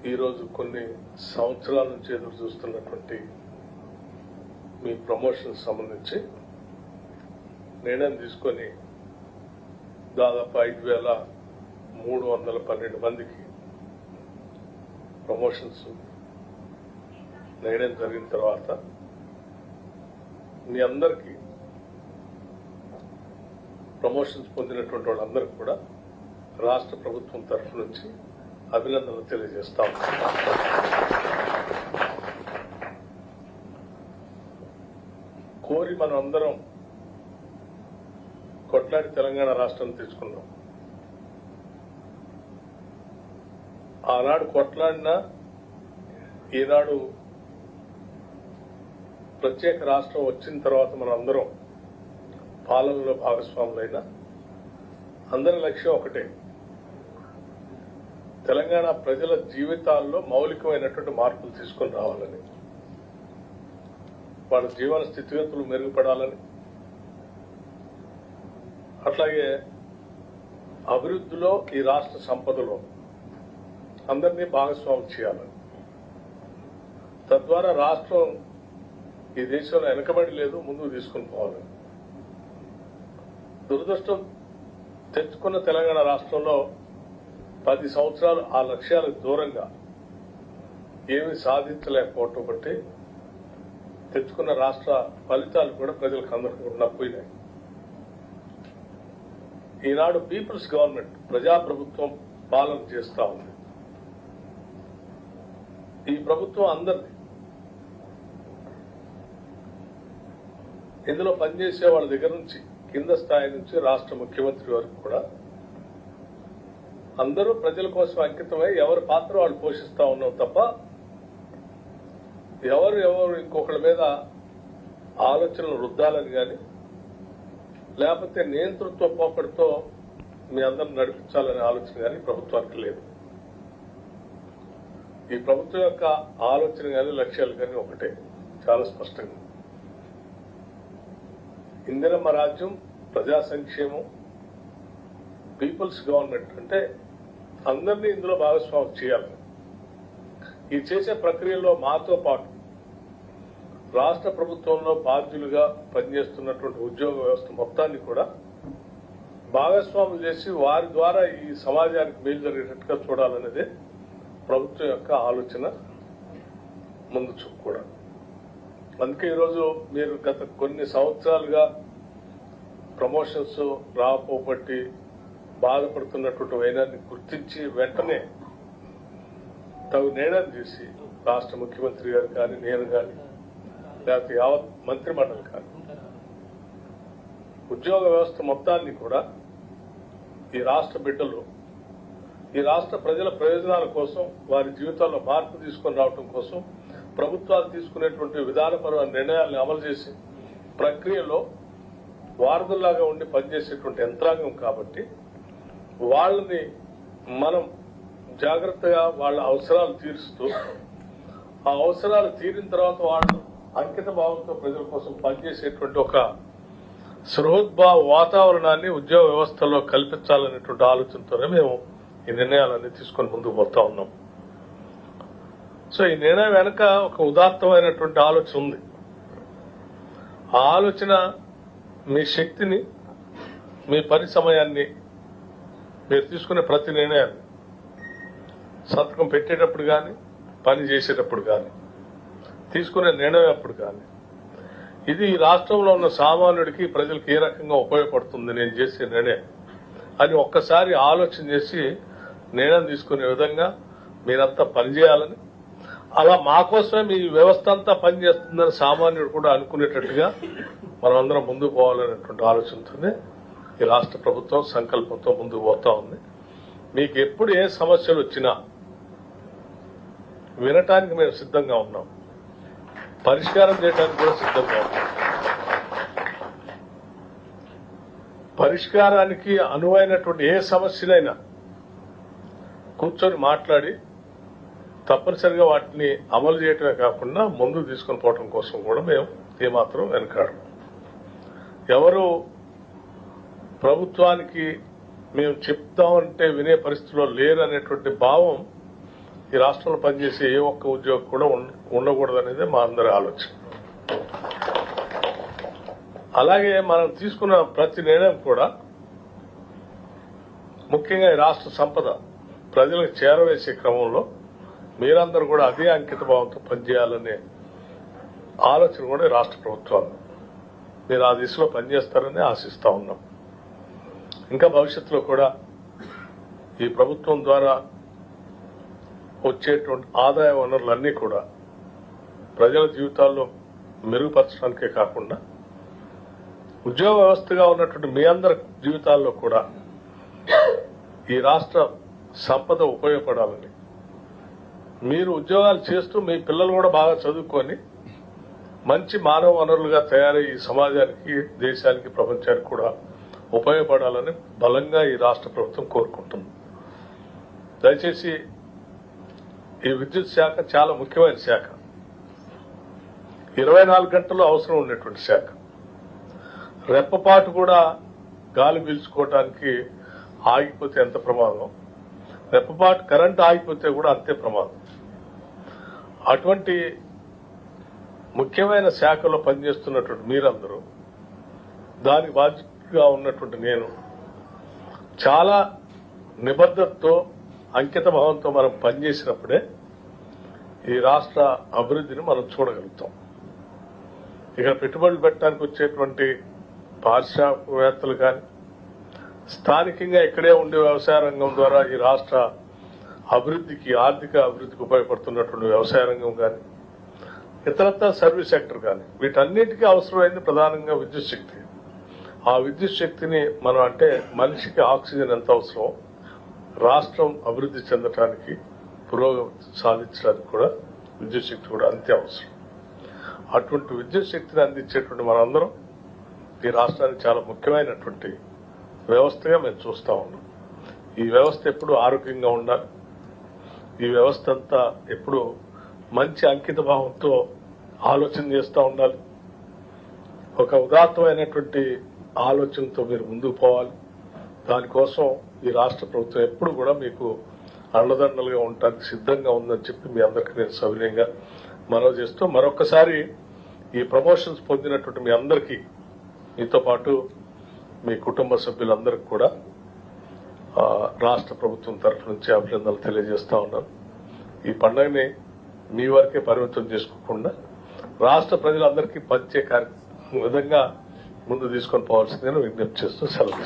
ఈరోజు కొన్ని సంవత్సరాల నుంచి ఎదురు చూస్తున్నటువంటి మీ ప్రమోషన్ సంబంధించి నిర్ణయం తీసుకొని దాదాపు ఐదు వేల మూడు వందల పన్నెండు మందికి ప్రమోషన్స్ వేయడం జరిగిన తర్వాత మీ అందరికీ ప్రమోషన్స్ పొందినటువంటి వాళ్ళందరికీ కూడా రాష్ట్ర ప్రభుత్వం తరఫు నుంచి అభినందనలు తెలియజేస్తాం. కోరి మనం అందరం కొట్లాడి తెలంగాణ రాష్ట్రం తెచ్చుకున్నాం ఆనాడు కొట్లాడినా ఈనాడు ప్రత్యేక రాష్ట్రం వచ్చిన తర్వాత మనం అందరం పాలనలో భాగస్వాములైన అందరి లక్ష్యం ఒకటే. తెలంగాణ ప్రజల జీవితాల్లో మౌలికమైనటువంటి మార్పులు తీసుకొని రావాలని వాళ్ళ జీవన స్థితిగతులు మెరుగుపడాలని అట్లాగే అభివృద్ధిలో ఈ రాష్ట్ర సంపదలో అందరినీ భాగస్వామ్యం చేయాలని. తద్వారా రాష్ట్రం ఈ దేశంలో వెనకబడి లేదు ముందుకు తీసుకుని పోవాలని దురదృష్టం తెచ్చుకున్న తెలంగాణ రాష్ట్రంలో పది సంవత్సరాలు ఆ లక్ష్యాలకు దూరంగా ఏమీ సాధించలేకపోవటం బట్టి తెచ్చుకున్న రాష్ట్ర ఫలితాలు కూడా ప్రజలకు అందరికీ పోయినాయి ఈనాడు పీపుల్స్ గవర్నమెంట్ ప్రజాప్రభుత్వం పాలన చేస్తా ఉంది. ఈ ప్రభుత్వం అందరినీ ఇందులో పనిచేసే వాళ్ళ దగ్గర నుంచి కింద స్థాయి నుంచి రాష్ట్ర ముఖ్యమంత్రి వరకు కూడా అందరూ ప్రజల కోసం అంకితమై ఎవరి పాత్ర వాళ్ళు పోషిస్తా ఉన్నాం తప్ప ఎవరు ఎవరు ఇంకొకళ్ళ మీద ఆలోచనలు రుద్దాలని కానీ లేకపోతే నియంతృత్వ పోకడతో మీ అందరిని నడిపించాలనే ఆలోచన కానీ ప్రభుత్వానికి లేదు. ఈ ప్రభుత్వం యొక్క ఆలోచన కానీ లక్ష్యాలు కానీ ఒకటే చాలా స్పష్టంగా. ఇందిరమ్మ రాజ్యం ప్రజా సంక్షేమం పీపుల్స్ గవర్నమెంట్ అంటే అందరినీ ఇందులో భాగస్వామ్యం చేయాలి. ఈ చేసే ప్రక్రియలో మాతో పాటు రాష్ట్ర ప్రభుత్వంలో బాధ్యులుగా పనిచేస్తున్నటువంటి ఉద్యోగ వ్యవస్థ మొత్తాన్ని కూడా భాగస్వాములు చేసి వారి ద్వారా ఈ సమాజానికి మేలు జరిగేటట్టుగా చూడాలనేది ప్రభుత్వం యొక్క ఆలోచన ముందు చూపు కూడా. అందుకే ఈరోజు మీరు గత కొన్ని సంవత్సరాలుగా ప్రమోషన్స్ రాపోబట్టి బాధపడుతున్నటువంటి వైనాన్ని గుర్తించి వెంటనే తగు నిర్ణయం చేసి రాష్ట్ర ముఖ్యమంత్రి గారు కానీ నేను కానీ లేకపోతే యావత్ మంత్రిమండలి కానీ ఉద్యోగ వ్యవస్థ మొత్తాన్ని కూడా ఈ రాష్ట్ర బిడ్డలు ఈ రాష్ట్ర ప్రజల ప్రయోజనాల కోసం వారి జీవితాల్లో మార్పు తీసుకొని రావడం కోసం ప్రభుత్వాలు తీసుకునేటువంటి విధానపరమైన నిర్ణయాలను అమలు చేసి ప్రక్రియలో వారధుల్లాగా ఉండి పనిచేసేటువంటి యంత్రాంగం కాబట్టి వాళ్ళని మనం జాగ్రత్తగా వాళ్ళ అవసరాలు తీరుస్తూ ఆ అవసరాలు తీరిన తర్వాత వాళ్ళు అంకిత భావంతో ప్రజల కోసం పనిచేసేటువంటి ఒక సృహోద్భావ వాతావరణాన్ని ఉద్యోగ వ్యవస్థలో కల్పించాలనేటువంటి ఆలోచనతోనే మేము ఈ నిర్ణయాలన్నీ తీసుకొని ముందుకు పోతా ఉన్నాం. సో ఈ నిర్ణయం వెనక ఒక ఉదాత్తమైనటువంటి ఆలోచన ఉంది. ఆ ఆలోచన మీ శక్తిని మీ పని సమయాన్ని మీరు తీసుకునే ప్రతి నిర్ణయాన్ని సంతకం పెట్టేటప్పుడు కానీ పని చేసేటప్పుడు కానీ తీసుకునే నిర్ణయం అప్పుడు కానీ ఇది ఈ రాష్ట్రంలో ఉన్న సామాన్యుడికి ప్రజలకు ఏ రకంగా ఉపయోగపడుతుంది నేను చేసే నిర్ణయం? అని ఒక్కసారి ఆలోచన చేసి నిర్ణయం తీసుకునే విధంగా మీరంతా పనిచేయాలని అలా మా కోసమే మీ వ్యవస్థ అంతా పనిచేస్తుందని సామాన్యుడు కూడా అనుకునేటట్టుగా మనం అందరం ముందుకు పోవాలనేటువంటి ఆలోచనతోనే ఈ రాష్ట్ర ప్రభుత్వం సంకల్పంతో ముందుకు పోతా ఉంది. మీకు ఎప్పుడు ఏ సమస్యలు వచ్చినా వినటానికి మేము సిద్ధంగా ఉన్నాం. పరిష్కారం చేయడానికి కూడా సిద్ధంగా ఉన్నాం. పరిష్కారానికి అనువైనటువంటి ఏ సమస్యలైనా కూర్చొని మాట్లాడి తప్పనిసరిగా వాటిని అమలు చేయటమే కాకుండా ముందుకు తీసుకొని పోవడం కోసం కూడా మేము ఏమాత్రం వెనకాడు ఎవరు ప్రభుత్వానికి మేము చెప్తామంటే వినే పరిస్థితిలో లేరు అనేటువంటి భావం ఈ రాష్ట్రంలో పనిచేసే ఏ ఒక్క ఉద్యోగం కూడా ఉండకూడదనేది మా అందరి ఆలోచన. అలాగే మనం తీసుకున్న ప్రతి నిర్ణయం కూడా ముఖ్యంగా ఈ రాష్ట్ర సంపద ప్రజలకు చేరవేసే క్రమంలో మీరందరూ కూడా అదే అంకిత భావంతో పనిచేయాలనే ఆలోచన కూడా ఈ రాష్ట్ర ప్రభుత్వాలు. మీరు ఆ దిశలో పనిచేస్తారని ఆశిస్తా ఉన్నాం. ఇంకా భవిష్యత్తులో కూడా ఈ ప్రభుత్వం ద్వారా వచ్చేటువంటి ఆదాయ వనరులన్నీ కూడా ప్రజల జీవితాల్లో మెరుగుపరచడానికే కాకుండా ఉద్యోగ వ్యవస్థగా ఉన్నటువంటి మీ అందరి జీవితాల్లో కూడా ఈ రాష్ట్ర సంపద ఉపయోగపడాలని. మీరు ఉద్యోగాలు చేస్తూ మీ పిల్లలు కూడా బాగా చదువుకొని మంచి మానవ వనరులుగా తయారై ఈ సమాజానికి దేశానికి ప్రపంచానికి కూడా ఉపయోగపడాలని బలంగా ఈ రాష్ట్ర ప్రభుత్వం కోరుకుంటుంది. దయచేసి ఈ విద్యుత్ శాఖ చాలా ముఖ్యమైన శాఖ. ఇరవై నాలుగు గంటలు అవసరం ఉన్నటువంటి శాఖ. రెప్పపాటు కూడా గాలి పీల్చుకోవటానికి ఆగిపోతే ఎంత ప్రమాదం? రెప్పపాటు కరెంట్ ఆగిపోతే కూడా అంతే ప్రమాదం. అటువంటి ముఖ్యమైన శాఖలో పనిచేస్తున్నటువంటి మీరందరూ దాని బాధ్యత గా ఉన్నటువంటి నేను. చాలా నిబద్ధతతో అంకిత భావంతో మనం పనిచేసినప్పుడే ఈ రాష్ట్ర అభివృద్ధిని మనం చూడగలుగుతాం. ఇక్కడ పెట్టుబడులు పెట్టడానికి వచ్చేటువంటి పారిశ్రామికవేత్తలు కానీ స్థానికంగా ఇక్కడే ఉండే వ్యవసాయ రంగం ద్వారా ఈ రాష్ట్ర అభివృద్ధికి ఆర్థిక అభివృద్ధికి ఉపయోగపడుతున్నటువంటి వ్యవసాయ రంగం కానీ ఇతరత్ర సర్వీస్ సెక్టర్ కానీ వీటన్నిటికీ అవసరమైంది ప్రధానంగా విద్యుత్ శక్తి. ఆ విద్యుత్ శక్తిని మనం అంటే మనిషికి ఆక్సిజన్ ఎంత అవసరం రాష్ట్రం అభివృద్ధి చెందటానికి పురోగతి సాధించడానికి కూడా విద్యుత్ శక్తి కూడా అంతే అవసరం. అటువంటి విద్యుత్ శక్తిని అందించేటువంటి మనందరం ఈ రాష్ట్రానికి చాలా ముఖ్యమైనటువంటి వ్యవస్థగా మేము చూస్తా ఉన్నాం. ఈ వ్యవస్థ ఎప్పుడు ఆరోగ్యంగా ఉండాలి? ఈ వ్యవస్థ అంతా ఎప్పుడు మంచి అంకిత భావంతో ఆలోచన చేస్తూ ఉండాలి? ఒక ఉదాత్తమైనటువంటి ఆలోచనతో మీరు ముందుకు పోవాలి. దానికోసం ఈ రాష్ట్ర ప్రభుత్వం ఎప్పుడు కూడా మీకు అండదండలుగా ఉండటానికి సిద్ధంగా ఉందని చెప్పి మీ అందరికీ నేను సవినయంగా మనవి చేస్తూ మరొకసారి ఈ ప్రమోషన్స్ పొందినటువంటి మీ అందరికీ మీతో పాటు మీ కుటుంబ సభ్యులందరికీ కూడా రాష్ట్ర ప్రభుత్వం తరఫు నుంచి అభినందనలు తెలియజేస్తా ఉన్నాను. ఈ పండుగని మీ వరకే పరిమితం చేసుకోకుండా రాష్ట్ర ప్రజలందరికీ పంచే కార్య విధంగా ముందు తీసుకొని పోవాల్సిందని విజ్ఞప్తి చేస్తూ సెలవు